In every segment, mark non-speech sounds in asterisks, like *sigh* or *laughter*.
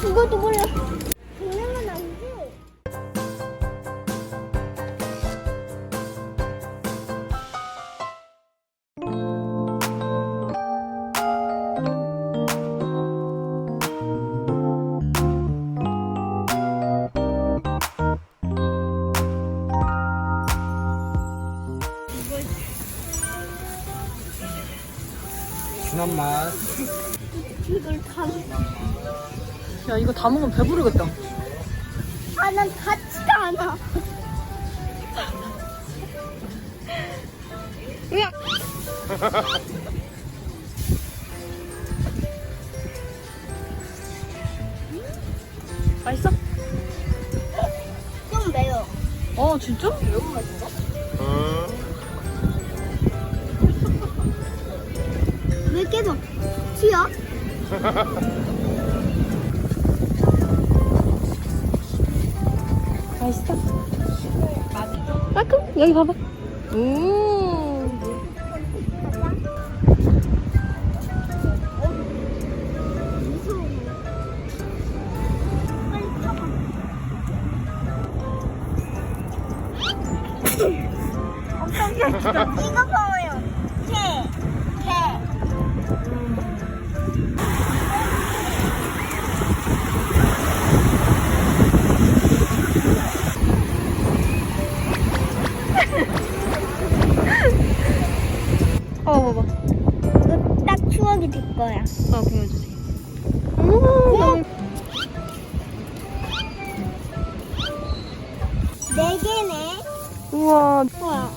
죽어도 몰라. 그러면 안 돼. 진한 맛. 이걸 다. 야 이거 다 먹으면 배부르겠다. 아, 난 닿지가 않아. 으악! *laughs* 맛있어? 좀 매워. 어 진짜? 매운 맛인가? 왜 계속 튀어? *laughs* 맛있어? 까꿍 여기 봐봐. 음. 엄청 잘 이거 봐 될 거야. 어 보여주세요. 오! 네 개네. 우와 우와,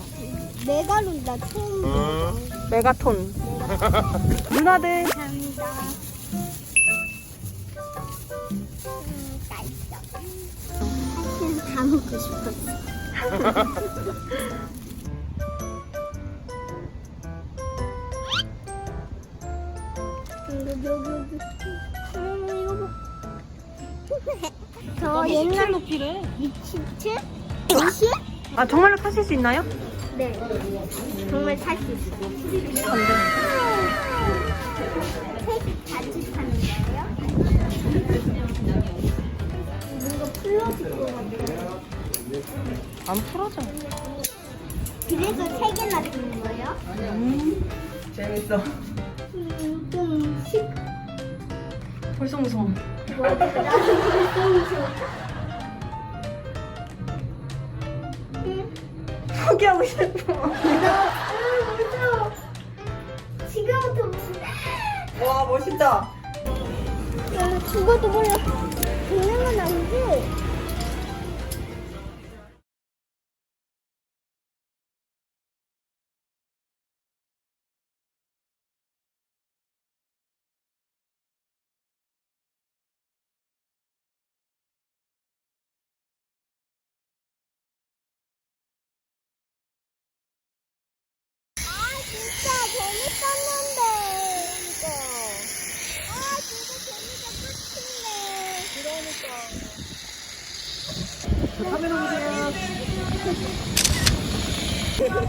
메가론 나 처음 봐. 메가톤. *laughs* 누나들. 감사합니다. 음, 맛있어. 사실 다 먹고 싶었어. *laughs* 이거 여기 여기. 음, 이거 봐. 저 옛날 높이래. 미치트? 도시? 아 정말로 타실 수 있나요? 네. 정말 탈 수 있어. 셋이 같이 타는 거예요? 뭔가 풀러질 것 같아요. 안 풀어져. 그래서 세 개나 주는 거예요? 음. 재밌어. 벌써 무서워. 포기하고 싶어. 나, 아, 무서워. 지금부터 무슨. 와 멋있다. 야, 죽어도 몰라. 그러면 안 돼. 아,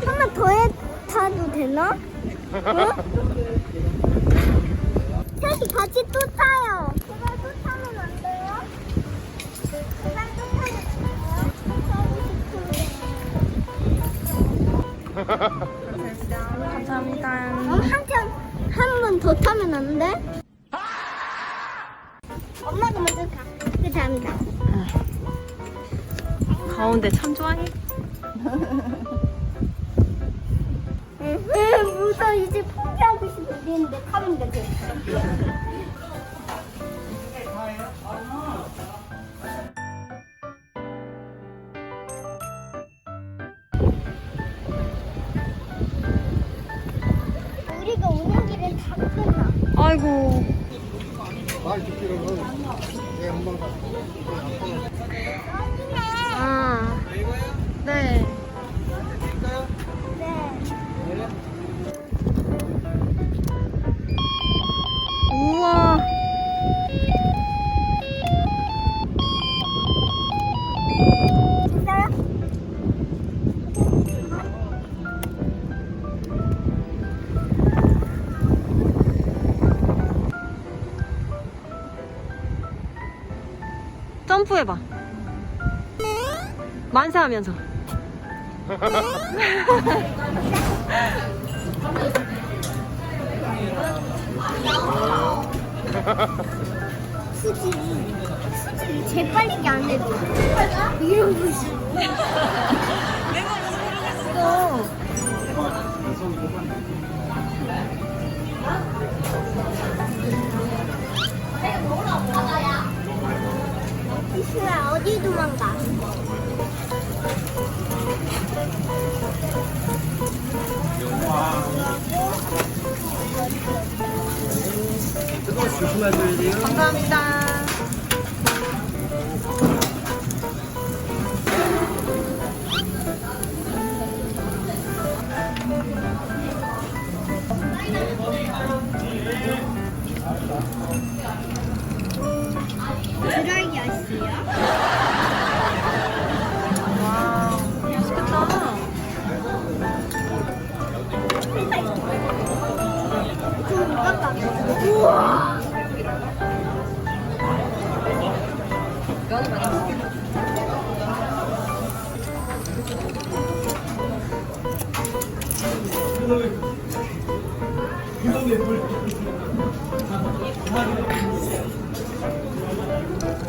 하나 더 해, 타도 되나? 응? 셋이 같이 또 타요. 제발 또 타면 안 돼요? 제발 또 타면 안 돼요? 감사합니다. 한참 한 번 더 타면 안 돼? 엄마가 먼저 가. 그 다음이다. 가운데 참 좋아해. 무서워 이제 포기하고 싶은데 타면 돼. 우리가 오는 길은 다 끝나. 아이고. 말 듣기로는 내 엄마가 점프해봐. 만세하면서. *laughs* 수지. 수지 제일 빨리 게 안 해도. 이런 거지. 어. 어디 도망가? 감사합니다. 드라이 아이스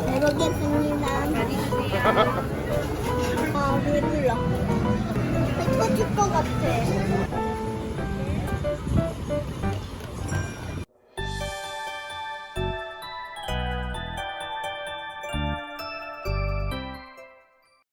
잘 먹겠습니다. 아, 배불러. 배 터질 것 같아.